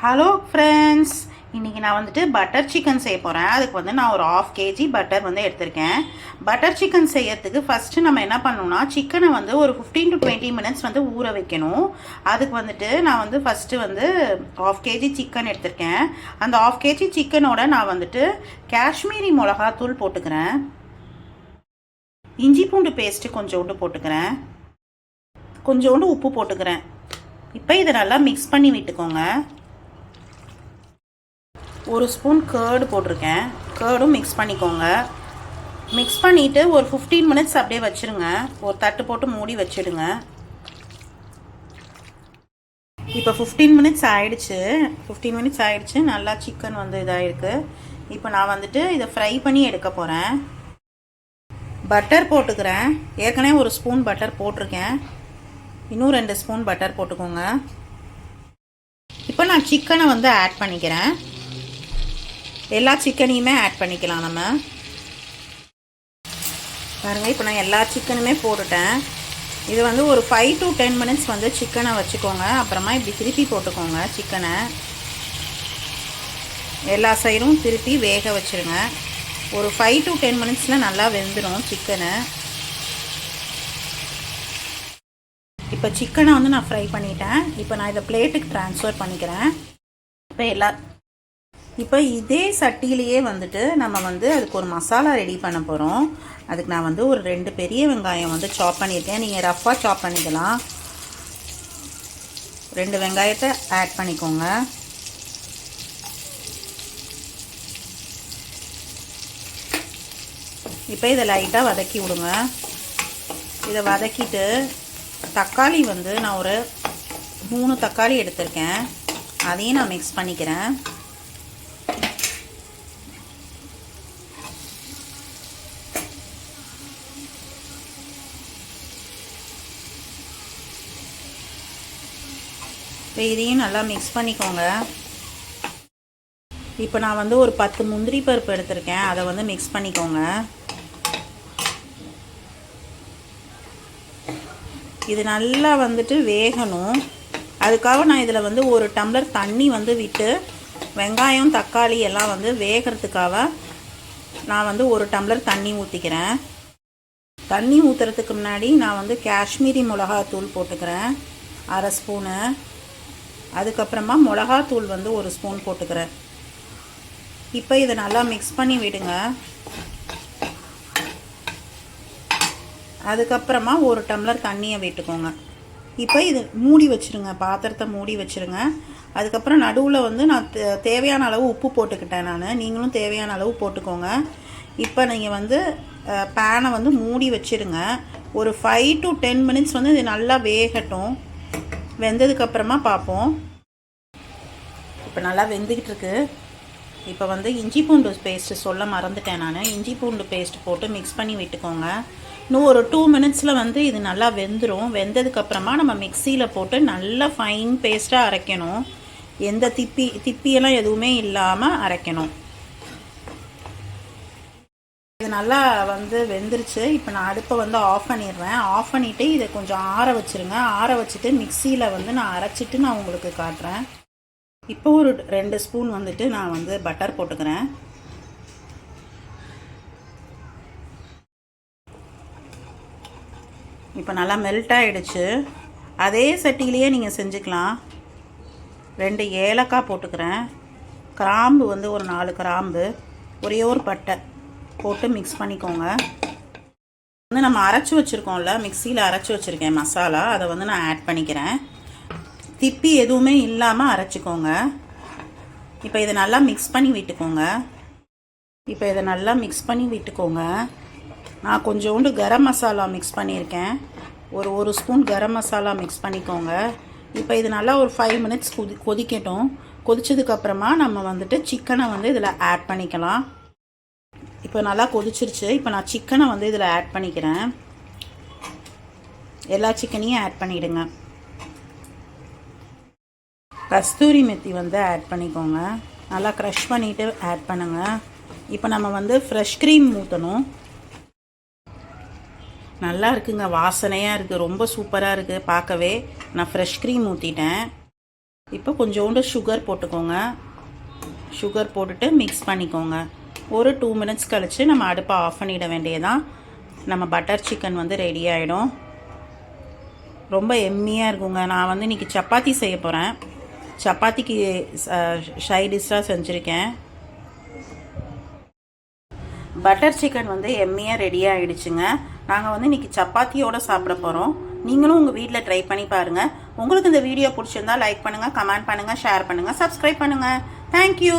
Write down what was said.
Hello friends இன்றைக்கி நான் வந்துட்டு பட்டர் சிக்கன் செய்ய போகிறேன் அதுக்கு வந்து நான் ஒரு ஆஃப் கேஜி பட்டர் வந்து எடுத்திருக்கேன். பட்டர் சிக்கன் செய்யறதுக்கு ஃபஸ்ட்டு நம்ம என்ன பண்ணணும்னா சிக்கனை வந்து ஒரு ஃபிஃப்டீன் டு டுவெண்ட்டி மினிட்ஸ் வந்து ஊற வைக்கணும். அதுக்கு வந்துட்டு நான் வந்து ஃபஸ்ட்டு வந்து ஆஃப் கேஜி சிக்கன் எடுத்திருக்கேன். அந்த ஆஃப் கேஜி சிக்கனோட நான் வந்துட்டு காஷ்மீரி மிளகாத்தூள் போட்டுக்கிறேன். இஞ்சி பூண்டு பேஸ்ட்டு கொஞ்சோண்டு போட்டுக்கிறேன். கொஞ்சோண்டு உப்பு போட்டுக்கிறேன். இப்போ இதை நல்லா மிக்ஸ் பண்ணி விட்டுக்கோங்க. ஒரு ஸ்பூன் கேர்டு போட்டிருக்கேன். கேர்டும் மிக்ஸ் பண்ணிக்கோங்க. மிக்ஸ் பண்ணிவிட்டு ஒரு ஃபிஃப்டீன் மினிட்ஸ் அப்படியே வச்சுருங்க. ஒரு தட்டு போட்டு மூடி வச்சிடுங்க. இப்போ ஃபிஃப்டீன் மினிட்ஸ் ஆயிடுச்சு. ஃபிஃப்டீன் மினிட்ஸ் ஆயிடுச்சு. நல்லா சிக்கன் வந்து இதாகிருக்கு இப்போ நான் வந்துட்டு இதை ஃப்ரை பண்ணி எடுக்க போகிறேன் பட்டர் போட்டுக்கிறேன். ஏற்கனவே ஒரு ஸ்பூன் பட்டர் போட்டிருக்கேன். இன்னும் ரெண்டு ஸ்பூன் பட்டர் போட்டுக்கோங்க. இப்போ நான் சிக்கனை வந்து ஆட் பண்ணிக்கிறேன். எல்லா சிக்கனையுமே ஆட் பண்ணிக்கலாம் நம்ம. பாருங்கள் இப்போ நான் எல்லா சிக்கனுமே போட்டுட்டேன். இது வந்து ஒரு ஃபைவ் டு டென் மினிட்ஸ் வந்து சிக்கனை வச்சுக்கோங்க. அப்புறமா இப்படி திருப்பி போட்டுக்கோங்க சிக்கனை எல்லா சைடும் திருப்பி வேக வச்சுருங்க. ஒரு ஃபைவ் டு டென் மினிட்ஸில் நல்லா வெந்துடும் சிக்கனு இப்போ சிக்கனை வந்து நான் ஃப்ரை பண்ணிட்டேன். இப்போ நான் இதை பிளேட்டுக்கு ட்ரான்ஸ்ஃபர் பண்ணிக்கிறேன். இப்போ எல்லா இப்போ இதே சட்டியிலேயே வந்துட்டு நம்ம வந்து அதுக்கு ஒரு மசாலா ரெடி பண்ண போகிறோம் அதுக்கு நான் வந்து ஒரு ரெண்டு பெரிய வெங்காயம் வந்து சாப் பண்ணியிருக்கேன். நீங்கள் ரஃப்பாக சாப் பண்ணிக்கலாம். ரெண்டு வெங்காயத்தை ஆட் பண்ணிக்கோங்க. இப்போ இதை லைட்டாக வதக்கி விடுங்க. இதை வதக்கிட்டு தக்காளி வந்து நான் ஒரு மூணு தக்காளி எடுத்திருக்கேன். அதையும் நான் மிக்ஸ் பண்ணிக்கிறேன். இப்போ இதையும் நல்லா மிக்ஸ் பண்ணிக்கோங்க. இப்போ நான் வந்து ஒரு பத்து முந்திரி பருப்பு எடுத்திருக்கேன். அதை வந்து மிக்ஸ் பண்ணிக்கோங்க. இது நல்லா வந்துட்டு வேகணும். அதுக்காக நான் இதில் வந்து ஒரு டம்ளர் தண்ணி வந்து விட்டு வெங்காயம் தக்காளி எல்லாம் வந்து வேகிறதுக்காக நான் வந்து ஒரு டம்ளர் தண்ணி ஊற்றிக்கிறேன் தண்ணி ஊற்றுறதுக்கு முன்னாடி நான் வந்து காஷ்மீரி மிளகாத்தூள் போட்டுக்கிறேன். அரை ஸ்பூனு. அதுக்கப்புறமா மிளகாத்தூள் வந்து ஒரு ஸ்பூன் போட்டுக்கிறேன். இப்போ இதை நல்லா மிக்ஸ் பண்ணி விடுங்க. அதுக்கப்புறமா ஒரு டம்ளர் தண்ணியை விட்டுக்கோங்க. இப்போ இது மூடி வச்சுருங்க பாத்திரத்தை மூடி வச்சுருங்க. அதுக்கப்புறம் நடுவில் வந்து நான் தேவையான அளவு உப்பு போட்டுக்கிட்டேன் நான். நீங்களும் தேவையான அளவு போட்டுக்கோங்க. இப்போ நீங்கள் வந்து பேனை வந்து மூடி வச்சுருங்க. ஒரு ஃபைவ் டு டென் மினிட்ஸ் வந்து இது நல்லா வேகட்டும். வெந்ததுக்கப்புறமா பார்ப்போம். இப்போ நல்லா வெந்துக்கிட்டு இருக்கு இப்போ வந்து இஞ்சி பூண்டு பேஸ்ட்டு சொல்ல மறந்துட்டேன் நான். இஞ்சி பூண்டு பேஸ்ட் போட்டு மிக்ஸ் பண்ணி விட்டுக்கோங்க. இன்னும் ஒரு டூ மினிட்ஸில் வந்து இது நல்லா வெந்துடும் வெந்ததுக்கப்புறமா நம்ம மிக்சியில் போட்டு நல்லா ஃபைன் பேஸ்ட்டாக அரைக்கணும். எந்த திப்பி திப்பியெல்லாம் எதுவுமே இல்லாமல் அரைக்கணும். இது நல்லா வந்து வெந்துருச்சு. இப்போ நான் அடுப்பை வந்து ஆஃப் பண்ணிடுறேன். ஆஃப் பண்ணிவிட்டு இதை கொஞ்சம் ஆற வச்சுருங்க. ஆற வச்சுட்டு மிக்சியில் வந்து நான் அரைச்சிட்டு நான் உங்களுக்கு காட்டுறேன். இப்போ ஒரு ரெண்டு ஸ்பூன் வந்துட்டு நான் வந்து பட்டர் போட்டுக்கிறேன். இப்போ நல்லா மெல்ட் ஆகிடுச்சு அதே சட்டியிலேயே நீங்கள் செஞ்சுக்கலாம். ரெண்டு ஏலக்காய் போட்டுக்கிறேன். கிராம்பு வந்து ஒரு நாலு கிராம்பு. ஒரே ஒரு பட்டை. போட்டு மிக்ஸ் பண்ணிக்கோங்க. வந்து நம்ம அரைச்சி வச்சுருக்கோம்ல மிக்சியில் அரைச்சி வச்சுருக்கேன் மசாலா. அதை வந்து நான் ஆட் பண்ணிக்கிறேன். திப்பி எதுவுமே இல்லாமல் அரைச்சிக்கோங்க. இப்போ இதை நல்லா மிக்ஸ் பண்ணி விட்டுக்கோங்க. இப்போ இதை நல்லா மிக்ஸ் பண்ணி விட்டுக்கோங்க. நான் கொஞ்சோண்டு கரம் மசாலா மிக்ஸ் பண்ணியிருக்கேன். ஒரு ஒரு ஸ்பூன் கரம் மசாலா மிக்ஸ் பண்ணிக்கோங்க. இப்போ இது நல்லா ஒரு ஃபைவ் மினிட்ஸ் கொதி கொதிக்கட்டும். கொதிச்சதுக்கப்புறமா நம்ம வந்துட்டு சிக்கனை வந்து இதில் ஆட் பண்ணிக்கலாம். இப்போ நல்லா கொதிச்சிருச்சு. இப்போ நான் சிக்கனை வந்து இதில் ஆட் பண்ணிக்கிறேன். எல்லா சிக்கனையும் ஆட் பண்ணிவிடுங்க கஸ்தூரி மெத்தி வந்து ஆட் பண்ணிக்கோங்க. நல்லா க்ரஷ் பண்ணிவிட்டு ஆட் பண்ணுங்கள் இப்போ நம்ம வந்து ஃப்ரெஷ் க்ரீம் ஊற்றணும் நல்லா இருக்குங்க. வாசனையாக இருக்குது ரொம்ப சூப்பராக இருக்குது பார்க்கவே நான் ஃப்ரெஷ் க்ரீம் ஊற்றிட்டேன் இப்போ கொஞ்சோண்டு சுகர் போட்டுக்கோங்க. சுகர் போட்டுட்டு மிக்ஸ் பண்ணிக்கோங்க. ஒரு டூ மினிட்ஸ் கழித்து நம்ம அடுப்பை ஆஃப் பண்ணிட வேண்டியதான் நம்ம பட்டர் சிக்கன் வந்து ரெடி ஆகிடும் ரொம்ப எம்மியாக இருக்குங்க. நான் வந்து இன்றைக்கி சப்பாத்தி செய்ய போகிறேன் சப்பாத்திக்கு ஷை டிஷ்ஷாக செஞ்சுருக்கேன். பட்டர் சிக்கன் வந்து எம்மியாக ரெடி ஆகிடுச்சுங்க நாங்கள் வந்து இன்றைக்கி சப்பாத்தியோடு சாப்பிட போகிறோம் நீங்களும் உங்கள் வீட்டில் ட்ரை பண்ணி பாருங்கள் உங்களுக்கு இந்த வீடியோ பிடிச்சிருந்தா லைக் பண்ணுங்கள் கமெண்ட் பண்ணுங்கள் ஷேர் பண்ணுங்கள் சப்ஸ்கிரைப் பண்ணுங்கள் தேங்க்யூ